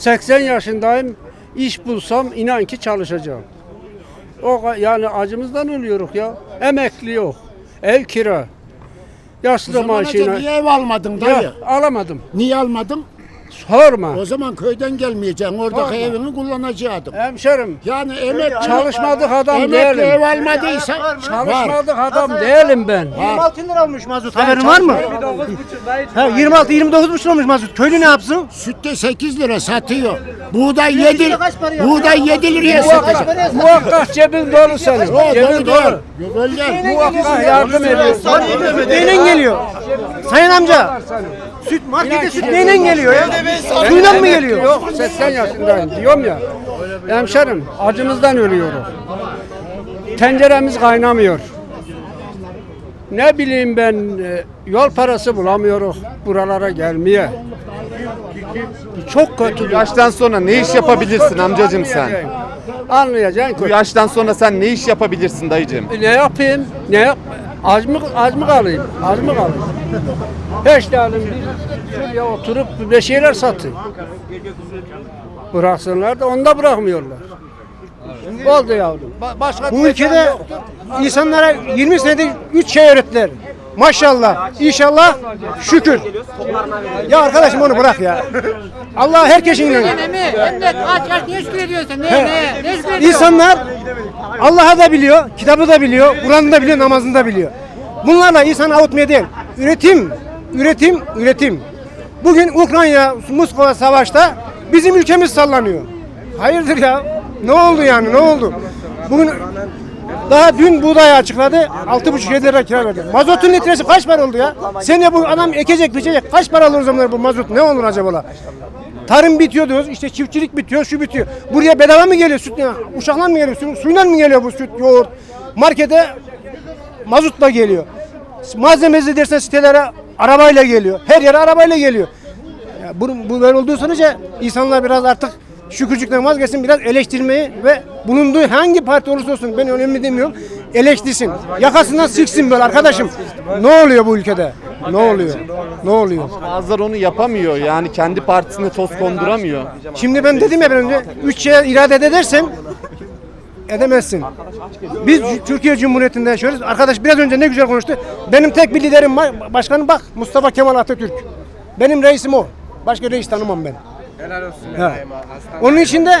80 yaşındayım. İş bulsam inan ki çalışacağım. O yani acımızdan ölüyoruz ya. Emekli yok. Ev kira. Yaşlı maaşıyla. niye ev almadın dayı? Ya, alamadım. Niye almadın? Sorma. O zaman köyden gelmeyeceksin. Oradaki Sorma. evini kullanacaktın. Hemşerim. Yani emek Çalışmadık adam emekli ev değilim. almadıysa var. Çalışmadık adam değilim ben. 26 lira olmuş mazot. Haberin var mı? Ha 26 29 buçuk olmuş mazot. Köylü ne yapsın? Sütte 8 lira satıyor. Buğday 7 lira kaç para? Buğday 7 liraya satacak. Muhakkak, muhakkak cebin dolu senin. Cebin dolu. Yok öyle. Muhakkak yardım ediyorsun. Neyle geliyor? Sayın amca. Süt markete süt neyle geliyor ya? Suyla mı geliyor? Yok 80 yaşındayım diyorum ya. Hemşerim acımızdan ölüyoruz. Tenceremiz kaynamıyor. Ne bileyim ben e, yol parası bulamıyoruz buralara gelmeye. Çok kötü. Bu yaştan sonra ne iş yapabilirsin amcacım sen? Anlayacaksın Bu kötü. yaştan sonra sen ne iş yapabilirsin dayıcım? Ne yapayım? Ne yap? Az mı, az mı kalayım? Az mı kalayım? Hiç değilim. Bir şuraya oturup bir şeyler satayım. Bıraksınlar da onu da bırakmıyorlar. Oldu yavrum. Ba- başka Bu ülkede yoktur. insanlara 20 senedir 3 şey öğrettiler. Maşallah, inşallah, şükür. Ya arkadaşım onu bırak ya. Allah herkesin inanıyor. Ne mi? Hem de aç aç ne şükür ediyorsun? Ne ne? Ne şükür ediyorsun? İnsanlar Allah'a da biliyor, kitabı da biliyor, Kur'an'ı da biliyor, namazını da biliyor. Bunlarla insanı avutmaya değil. Üretim, üretim, üretim. Bugün Ukrayna, Moskova savaşta bizim ülkemiz sallanıyor. Hayırdır ya? Ne oldu yani? Ne oldu? Bugün daha dün buğdayı açıkladı. 6,5-7 lira kira verdi. Mazotun litresi kaç para oldu ya? Seneye bu adam ekecek, biçecek. Kaç para alır o zaman bu mazot? Ne olur acaba? Tarım bitiyor diyoruz. işte çiftçilik bitiyor, şu bitiyor. Buraya bedava mı geliyor süt? ya? Uşakla mı geliyor? Su, suyla mı geliyor bu süt, yoğurt? Markete mazotla geliyor. Malzemesi dersen sitelere arabayla geliyor. Her yere arabayla geliyor. Ya bu, bu böyle olduğu sürece insanlar biraz artık şükürcükten vazgeçsin, biraz eleştirmeyi ve bulunduğu hangi parti olursa olsun ben önemli demiyorum. Eleştirsin. Yakasından siksin böyle arkadaşım. Ne oluyor bu ülkede? Ne oluyor? Ne oluyor? Bazıları onu yapamıyor yani kendi partisine toz konduramıyor. Şimdi ben dedim ya ben önce üç şeye irade edersen edemezsin. Biz Türkiye Cumhuriyeti'nde yaşıyoruz. Arkadaş biraz önce ne güzel konuştu. Benim tek bir liderim var. Başkanım bak Mustafa Kemal Atatürk. Benim reisim o. Başka reis tanımam ben. Helal olsun. Onun için de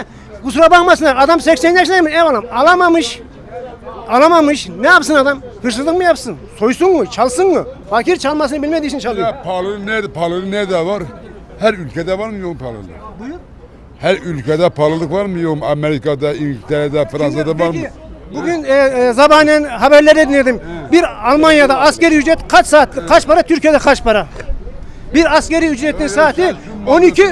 kusura bakmasınlar. Adam 80 yaşındaymış ev alam. Alamamış. Alamamış. Ne yapsın adam? Hırsızlık mı yapsın? Soysun mu? Çalsın mı? Fakir çalmasını bilmediği için çalıyor. Ya pahalılık nerede? Pahalılık nerede var? Her ülkede var mı yok pahalılık? Her ülkede pahalılık var mı yok? Amerika'da, İngiltere'de, Fransa'da var mı? Peki, Bugün e, e, sabahleyin haberleri dinledim. Bir Almanya'da askeri ücret kaç saat, kaç para? Türkiye'de kaç para? Bir askeri ücretin saati 12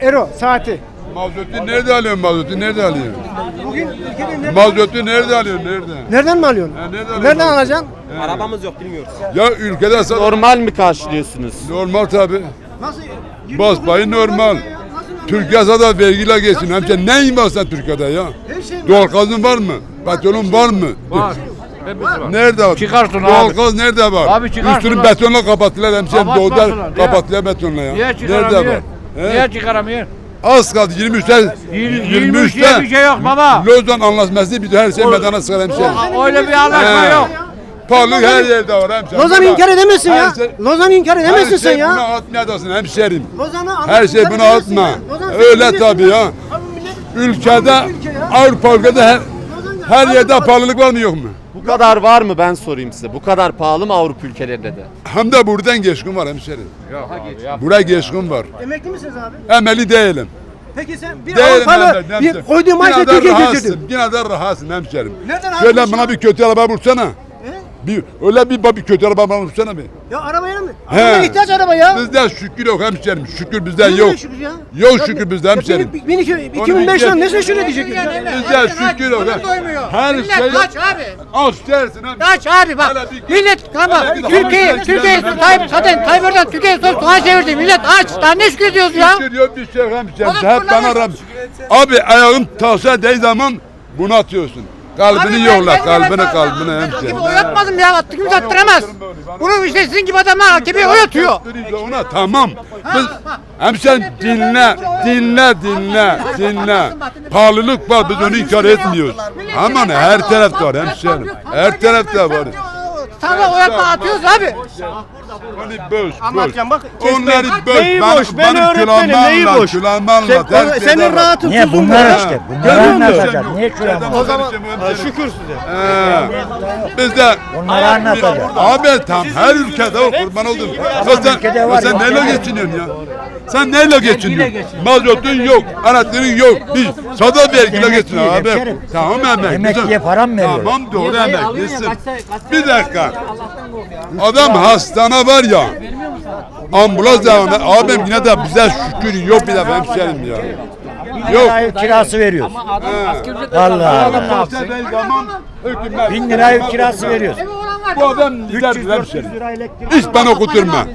euro saati. Mazotu nerede alıyorsun mazotu? Nerede alıyorsun? Bugün ülkede ne- Mazotu nerede alıyorsun? Nerede? Nereden mi alıyorsun? Ha, nereden alıyorsun? Nereden alacaksın? Ya ülkede Normal mi karşılıyorsunuz? normal tabi. Nasıl? Bas payı normal. Türkiye zaten vergiyle geçsin. Hemşe neyin var sen Türkiye'de ya? Her şey var. Mı? Petrolün var mı? Var. Nerede var? Çıkarsın abi. Doğalgaz nerede var? Abi çıkarsın Üstünü abi. betonla kapattılar hemşerim. Kapatmasınlar. Doğuda Niye? kapattılar betonla ya. Niye Nerede çıkaramıyor? var? He? Niye çıkaramıyor? Az kaldı 23'te. 23 diye bir şey yok baba. Lozan anlaşması bir her şey bedana sıkar hemşerim. Öyle bir anlaşma He. yok. Pahalılık her yerde var hemşerim. Lozan Buna- inkar edemezsin ya. her şey- Lozan inkar Her edemezsin şey sen buna ya. atmayasın hemşerim. Lozan'ı Her şey buna atma. Öyle tabii ya. Ülkede Avrupa ülkede her, her yerde pahalılık var mı yok mu? Bu kadar var mı ben sorayım size? Bu kadar pahalı mı Avrupa ülkelerinde de? Hem de buradan geçkin var hemşerim. Buraya geçkin var. Emekli misiniz abi? Emeli değilim. Peki sen bir Değilim ben Avrupalı de, bir koyduğun maaşla Türkiye rahatsın, getirdin. Yine de rahatsın hemşerim. Aldın Şöyle bana bir kötü araba vursana. Bir, öyle bir, bir kötü araba bana vursana bir. Ya arabaya mı? He. Adamda ihtiyaç araba ya. Bizde şükür yok hemşerim. Şükür bizde Ne yok. şükür ya? Yok Ya şükür bir- bizde ya hemşerim. bin- bin iki- 2005 lira ne şükür edecek ya? Bizde şükür yok. Her şey kaç abi? aç dersin hemşerim. Kaç abi bak. Millet tamam. Türkiye, Türkiye, Tayyip zaten Tayyip Erdoğan Türkiye'yi soğan çevirdi. Millet aç. Daha ne şükür ediyoruz ya? Şükür yok bir şey hemşerim. Hep bana. Abi ayağın taşa değ zaman bunu atıyorsun. Kalbini ben- kalbini kalbini hemşerim. Gibi oynatmadım ya. Attı gibi attıramaz. Bunu işte sizin gibi adamlar AKP'ye oy atıyor. Ona tamam. Biz, hem sen dinle, dinle, dinle, dinle. Pahalılık var biz onu inkar etmiyoruz. Ama ne her tarafta var hemşerim. Her tarafta var. Sana oy atma atıyoruz abi. Onu boş. Anlatacağım bak. Onları boş. Neyi Ben- boş? Ben öğretmenim külahımı neyi anlat, boş? külahımı anlat. Sen- Herkes senin rahatın Niye tuzun bunlar var. işte? Bunlar Görüyor musun? anlatacak. Niye külahı? O zaman Ha, şükür size. He. Biz de Onları anlatacak. Abi tam her ülkede o kurban oldum. Ya sen, ülkede ya var, sen yok neyle geçiniyorsun ya? Sen neyle geçiniyorsun? Mazotun yok, elektriğin yok. Biz sada vergiyle geçiniyoruz abi. hemşerim. Tamam emek. Emekliye param mı veriyor? Tamam doğru emeklisin. Bir dakika. Adam hastane var ya. Ambulans devam Abim yine de bize şükür yok bir de hemşerim ya. Yok. Ev kirası veriyoruz. Allah Allah. Hükümet. Bin lira ev kirası veriyoruz. Bu adam lider hemşerim. Hiç bana okuturma.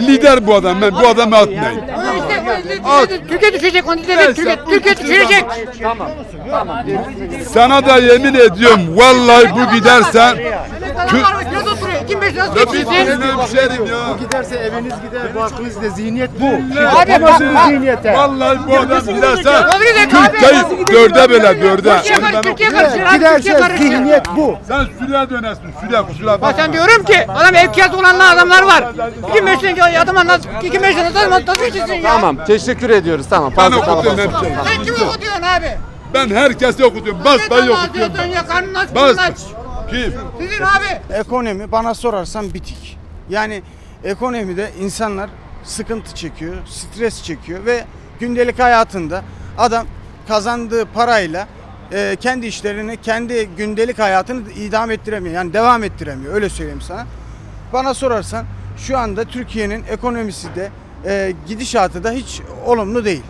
Lider bu adam ben bu adamı atmayın. Türkiye düşecek onu dedi. Türkiye, düşecek. Sana da yemin ediyorum vallahi bu gidersen Emekli var biraz oturuyor. Kim beş nasıl geçirsin? hemşerim ya. Giderse eviniz gider, barkınız da zihniyet bu. Abi bak bak. zihniyete. Vallahi bu adam giderse? Türkiye'yi dörde böyle dörde. Türkiye ben karışıyor. Türkiye karışıyor. zihniyet bu. Sen Suriye dönersin Suriye kusura Bak bakma. sen diyorum ki adam ev kirası olanlar adamlar var. İki meşin adamlar nasıl iki meşin adamlar nasıl geçirsin ya? Tamam teşekkür ediyoruz tamam Ben kalabalık. hemşerim. Sen kimi okutuyorsun abi? Ben herkesi okutuyorum. Bas bayı okutuyorum. Bas. Kim? Sizin abi. Ekonomi bana sorarsan bitik. Yani ekonomide insanlar sıkıntı çekiyor, stres çekiyor ve gündelik hayatında adam kazandığı parayla e, kendi işlerini, kendi gündelik hayatını idam ettiremiyor. Yani devam ettiremiyor. Öyle söyleyeyim sana. Bana sorarsan şu anda Türkiye'nin ekonomisi de e, gidişatı da hiç olumlu değil.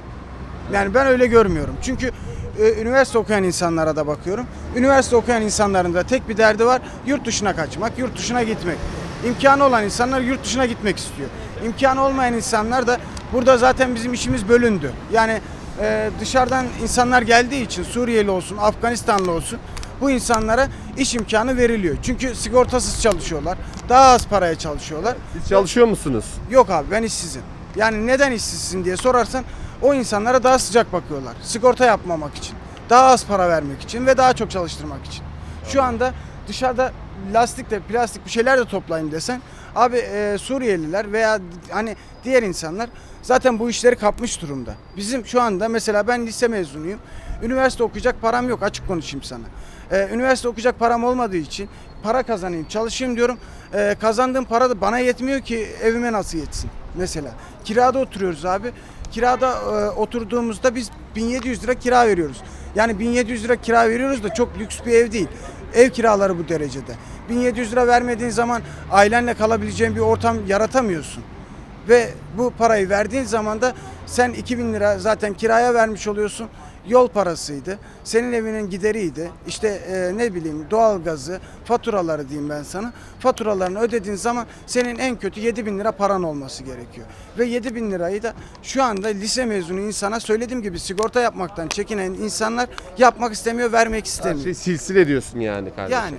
Yani ben öyle görmüyorum. Çünkü üniversite okuyan insanlara da bakıyorum. Üniversite okuyan insanların da tek bir derdi var. Yurt dışına kaçmak, yurt dışına gitmek. İmkanı olan insanlar yurt dışına gitmek istiyor. İmkanı olmayan insanlar da burada zaten bizim işimiz bölündü. Yani e, dışarıdan insanlar geldiği için Suriyeli olsun, Afganistanlı olsun bu insanlara iş imkanı veriliyor. Çünkü sigortasız çalışıyorlar. Daha az paraya çalışıyorlar. Siz çalışıyor musunuz? Yok abi ben işsizim. Yani neden işsizsin diye sorarsan o insanlara daha sıcak bakıyorlar. Sigorta yapmamak için, daha az para vermek için ve daha çok çalıştırmak için. Şu anda dışarıda lastik de plastik bir şeyler de toplayın desen abi e, Suriyeliler veya hani diğer insanlar zaten bu işleri kapmış durumda. Bizim şu anda mesela ben lise mezunuyum. Üniversite okuyacak param yok açık konuşayım sana. Ee, üniversite okuyacak param olmadığı için para kazanayım, çalışayım diyorum. Ee, kazandığım para da bana yetmiyor ki evime nasıl yetsin mesela. Kirada oturuyoruz abi. Kirada e, oturduğumuzda biz 1700 lira kira veriyoruz. Yani 1700 lira kira veriyoruz da çok lüks bir ev değil. Ev kiraları bu derecede. 1700 lira vermediğin zaman ailenle kalabileceğin bir ortam yaratamıyorsun. Ve bu parayı verdiğin zaman da sen 2000 lira zaten kiraya vermiş oluyorsun. Yol parasıydı. Senin evinin gideriydi. İşte e, ne bileyim doğalgazı, faturaları diyeyim ben sana. Faturalarını ödediğin zaman senin en kötü 7000 lira paran olması gerekiyor. Ve 7000 lirayı da şu anda lise mezunu insana söylediğim gibi sigorta yapmaktan çekinen insanlar yapmak istemiyor, vermek istemiyor. Şey silsile diyorsun yani kardeşim. Yani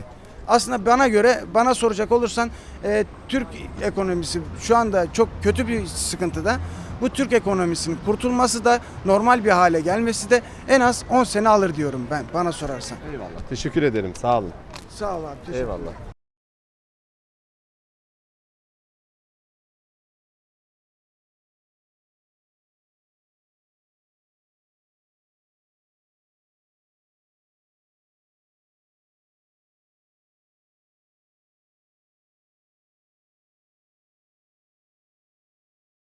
aslında bana göre bana soracak olursan e, Türk ekonomisi şu anda çok kötü bir sıkıntıda. Bu Türk ekonomisinin kurtulması da normal bir hale gelmesi de en az 10 sene alır diyorum ben bana sorarsan. Eyvallah. Teşekkür ederim sağ olun. Sağ ol abi. teşekkür Eyvallah.